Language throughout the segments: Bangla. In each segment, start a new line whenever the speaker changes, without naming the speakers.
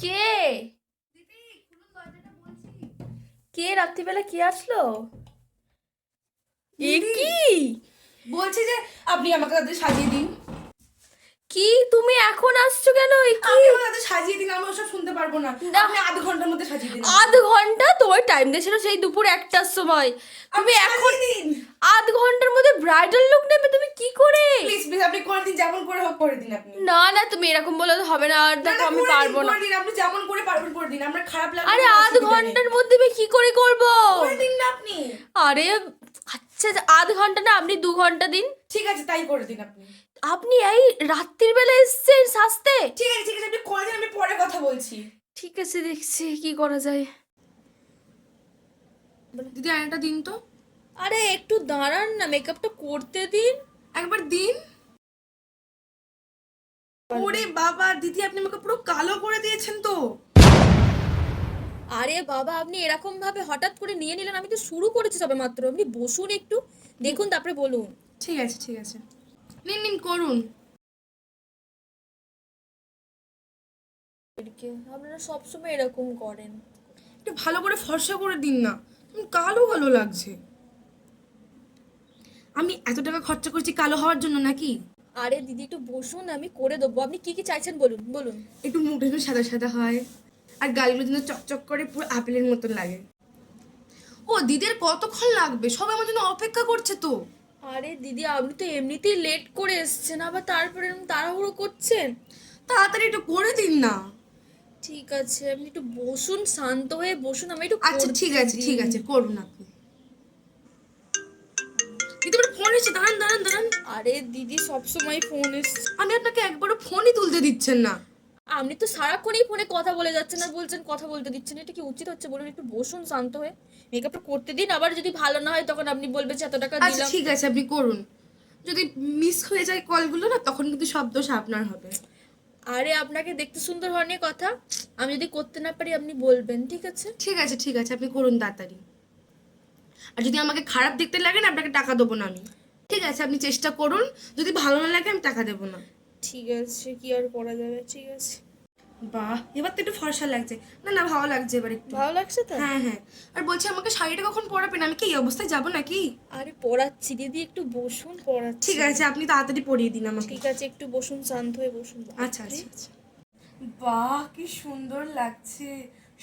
কে? কে রাত্রিবেলা কে আসলো? এ কি
বলছি যে আপনি আমাকে তাদের সাজিয়ে দিন।
কি? তুমি এখন আসছো কেন? কি?
আপনি সাজিয়ে দিন আমি ওসব শুনতে পারব না। আপনি আধ ঘণ্টার মধ্যে সাজিয়ে দিন
আধ ঘণ্টা তোমার টাইম দিয়েছিল সেই দুপুর একটার সময়। তুমি এখন আধ ঘণ্টার মধ্যে ব্রাইডাল লুক নেবে? তুমি কি করে?
প্লিজ প্লিজ আপনি করে দিন যেমন করে হোক করে দিন আপনি।
না না তুমি এরকম বলে তো হবে না আর দেখো আমি পারব না।
দিন, আপনি যেমন করে পারবেন করে দিন। আমরা খারাপ লাগবে
আরে আধ ঘণ্টার মধ্যে আমি কি করে করব?
করে দিন না আপনি।
আরে আচ্ছা আধ ঘণ্টা না আপনি দু ঘণ্টা দিন।
ঠিক আছে তাই করে দিন আপনি।
আপনি এই রাত্রির বেলা এসছেন সাজতে?
ঠিক আছে ঠিক আছে আপনি করে আমি পরে কথা বলছি।
ঠিক আছে দেখছি কি করা যায়।
দিদি আরেকটা দিন তো।
আরে একটু দাঁড়ান না মেকআপটা করতে দিন।
একবার দিন। ওরে বাবা দিদি আপনি আমাকে পুরো কালো করে দিয়েছেন তো।
আরে বাবা আপনি এরকম ভাবে হঠাৎ করে নিয়ে নিলেন আমি তো শুরু করেছি সবে মাত্র আপনি বসুন একটু দেখুন তারপরে বলুন।
ঠিক আছে ঠিক আছে। নিন নিন করুন।
এদিকে আপনারা সবসময় এরকম করেন।
একটু ভালো করে ফর্সা করে দিন না। কালো কালো লাগছে। আমি এত টাকা খরচা করছি কালো হওয়ার জন্য নাকি?
আরে দিদি একটু বসুন আমি করে দেবো। আপনি কি কি চাইছেন বলুন বলুন।
একটু মুখটা একটু সাদা সাদা হয়। আর গালগুলো যেন চকচক করে পুরো আপেলের মতন লাগে। ও দিদির কতক্ষণ লাগবে? সবাই আমার জন্য অপেক্ষা করছে তো।
আরে দিদি আপনি তো এমনিতেই লেট করে এসছেন আবার তারপরে এরকম তাড়াহুড়ো করছেন?
তাড়াতাড়ি একটু করে দিন না।
ঠিক আছে আপনি একটু বসুন শান্ত হয়ে বসুন আমি একটু
আচ্ছা ঠিক আছে ঠিক আছে করুন আপনি। দিদি আমার ফোন এসে দাঁড়ান দাঁড়ান দাঁড়ান।
আরে দিদি সবসময় ফোন এসছে।
আমি আপনাকে একবারও ফোনই তুলতে দিচ্ছেন না।
আপনি তো সারাক্ষণই ফোনে কথা বলে যাচ্ছেন আর বলছেন কথা বলতে দিচ্ছেন। এটা কি উচিত হচ্ছে বলুন? একটু বসুন শান্ত হয়ে। মেকআপটা করতে দিন আবার যদি ভালো না হয় তখন আপনি বলবেন যে এত টাকা
আচ্ছা
দিলাম
ঠিক আছে আপনি করুন। যদি মিস হয়ে যায় কলগুলো না তখন কিন্তু সব দোষ আপনার হবে।
আরে আপনাকে দেখতে সুন্দর হওয়া নিয়ে কথা। আমি যদি করতে না পারি আপনি বলবেন ঠিক আছে?
ঠিক আছে ঠিক আছে আপনি করুন তাড়াতাড়ি। আর যদি আমাকে খারাপ দেখতে লাগে না আপনাকে টাকা দেবো না আমি। ঠিক আছে আপনি চেষ্টা করুন। যদি ভালো না লাগে আমি টাকা দেবো না।
ঠিক আছে কি আর করা যাবে? ঠিক আছে।
বাহ এবার তো একটু ফর্সা লাগছে। না না ভালো লাগছে এবার একটু।
ভালো লাগছে তো?
হ্যাঁ হ্যাঁ। আর বলছি আমাকে শাড়িটা কখন পরাবেন? আমি কি এই অবস্থায় যাব নাকি?
আরে পড়াচ্ছি দিদি একটু বসুন পড়াচ্ছি
ঠিক আছে আপনি তাড়াতাড়ি পরিয়ে দিন আমাকে।
ঠিক আছে একটু বসুন শান্ত হয়ে বসুন।
আচ্ছা আচ্ছা আচ্ছা। বাহ কি সুন্দর লাগছে।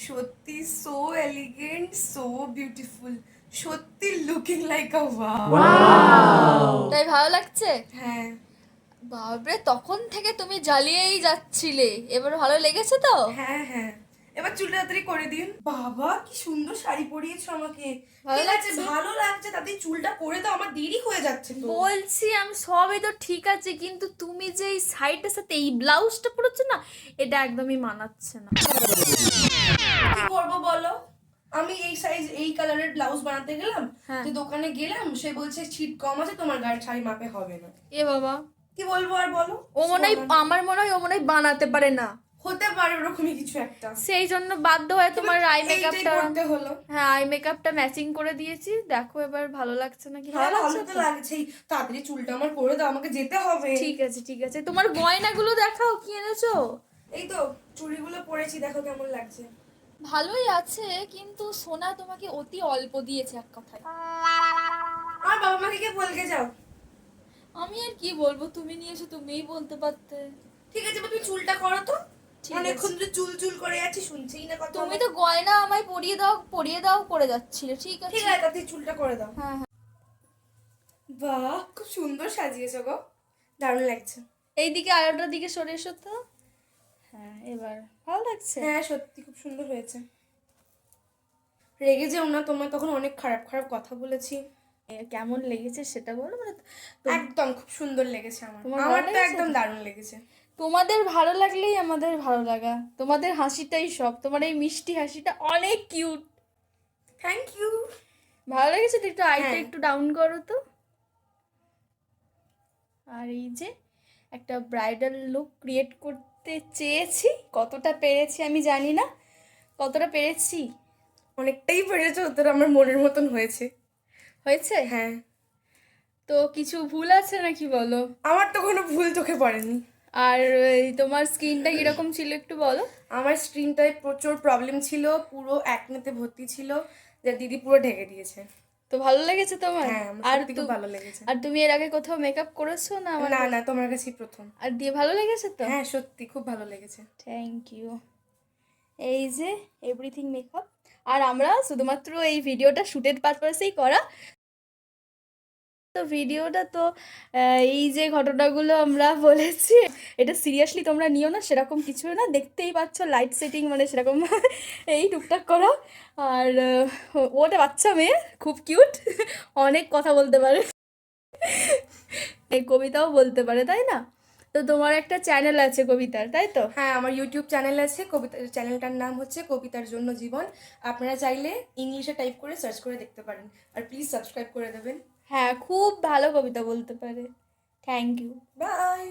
সত্যি সো এলিগেন্ট সো বিউটিফুল সত্যি লুকিং লাইক আ ওয়াও
তাই ভালো লাগছে?
হ্যাঁ।
বাবরে তখন থেকে তুমি জ্বালিয়েই যাচ্ছিলে। এবার ভালো লেগেছে তো?
হ্যাঁ হ্যাঁ। এবার চুলটা তাড়াতাড়ি করে দিন। বাবা কি সুন্দর শাড়ি পরিয়েছো আমাকে।
ভালো লাগছে?
ভালো লাগছে। তাতে চুলটা করে দাও আমার দেরি হয়ে যাচ্ছে তো।
বলছি আমি সবই তো ঠিক আছে কিন্তু তুমি যে এই সাইডের সাথে এই ব্লাউজটা পরেছো না এটা একদমই মানাচ্ছে না।
কি করব বলো? আমি এই সাইজ এই কালারের ব্লাউজ বানাতে গেলাম
হ্যাঁ।
তো দোকানে গেলাম সে বলছে ছিট কম আছে তোমার গায়ের শাড়ি মাপে হবে না।
এ বাবা
কি বলব আর বলো?
ও মনে হয় আমার মনে হয় ও মনে হয় বানাতে পারে না।
হতে পারে ওরকমই কিছু একটা।
সেই জন্য বাধ্য হয়ে তোমার আই মেকআপটা
করতে হলো।
হ্যাঁ আই মেকআপটা ম্যাচিং করে দিয়েছি। দেখো এবার ভালো লাগছে নাকি?
হ্যাঁ
ভালো
ভালো
লাগছে
তো? লাগছেই তাড়াতাড়ি চুলটা আমার করে দাও আমাকে যেতে হবে।
ঠিক আছে ঠিক আছে। তোমার গয়নাগুলো দেখাও কি এনেছো?
এই তো চুড়িগুলো পরেছি দেখো কেমন লাগছে।
ভালোই আছে কিন্তু সোনা তোমাকে অতি অল্প দিয়েছে এক কথায়।
আর বাবা মাকে কে বলকে যাও।
আমি আর কি বলব? তুমি নিয়ে এসে তুমিই বলতে পারতে।
ঠিক আছে তুমি চুলটা করো তো। অনেকক্ষণ ধরে চুল চুল করে যাচ্ছি শুনছেই না কথা
তুমি তো গয়না আমায় পরিয়ে দাও পরিয়ে দাও করে যাচ্ছিলে ঠিক আছে
ঠিক আছে? তাতে চুলটা করে দাও।
হ্যাঁ হ্যাঁ।
বাহ খুব সুন্দর সাজিয়েছো গো। দারুণ লাগছে।
এইদিকে আয়োটার দিকে সরে এসো তো। হ্যাঁ এবার। ভালো লাগছে?
হ্যাঁ সত্যি খুব সুন্দর হয়েছে। রেগে যেও না তোমার তখন অনেক খারাপ খারাপ কথা বলেছি।
কেমন লেগেছে সেটা বলো? মানে
একদম খুব সুন্দর লেগেছে আমার। আমার তো? একদম দারুণ লেগেছে।
তোমাদের ভালো লাগলেই আমাদের ভালো লাগা। তোমাদের হাসিটাই সব। তোমার এই মিষ্টি হাসিটা অনেক কিউট
থ্যাংক ইউ
ভালো লেগেছে তো? একটু আইটা
হ্যাঁ।
একটু ডাউন করো তো। আর এই যে একটা ব্রাইডাল লুক ক্রিয়েট করতে চেয়েছি। কতটা পেরেছি আমি জানি না। কতটা পেরেছি?
অনেকটাই পেরেছে ওদের আমার মনের মতন হয়েছে।
হয়েছে?
হ্যাঁ।
তো কিছু ভুল আছে নাকি বলো?
আমার তো কোনো ভুল চোখে পড়েনি।
আর এই তোমার স্কিনটা কীরকম ছিল একটু বলো?
আমার স্ক্রিনটায় প্রচুর প্রবলেম ছিল পুরো একনেতে ভর্তি ছিল যে দিদি পুরো ঢেকে দিয়েছে।
তো ভালো লেগেছে তোমার?
হ্যাঁ
আর
খুব ভালো লেগেছে।
আর তুমি এর আগে কোথাও মেকআপ করেছ না
না না তোমার কাছেই প্রথম।
আর দিয়ে ভালো লেগেছে তো?
হ্যাঁ সত্যি খুব ভালো লেগেছে।
থ্যাংক ইউ এই যে এভরিথিং মেকআপ আর আমরা শুধুমাত্র এই ভিডিওটা শুটের পারপাসেই করা। তো ভিডিওটা তো এই যে ঘটনাগুলো আমরা বলেছি, এটা সিরিয়াসলি তোমরা নিও না, সেরকম কিছু না, দেখতেই পাচ্ছ লাইট সেটিং মানে সেরকম এই টুকটাক করা। আর ওটা বাচ্চা মেয়ে, খুব কিউট অনেক কথা বলতে পারে। এই কবিতাও বলতে পারে, তাই না? তো তোমার একটা চ্যানেল আছে কবিতার, তাই তো?
হ্যাঁ আমার ইউটিউব চ্যানেল আছে, কবিতা চ্যানেলটার নাম হচ্ছে কবিতার জন্য জীবন। আপনারা চাইলে ইংলিশে টাইপ করে সার্চ করে দেখতে পারেন। আর প্লিজ সাবস্ক্রাইব করে দেবেন।
হ্যাঁ খুব ভালো কবিতা বলতে পারে। Thank you
by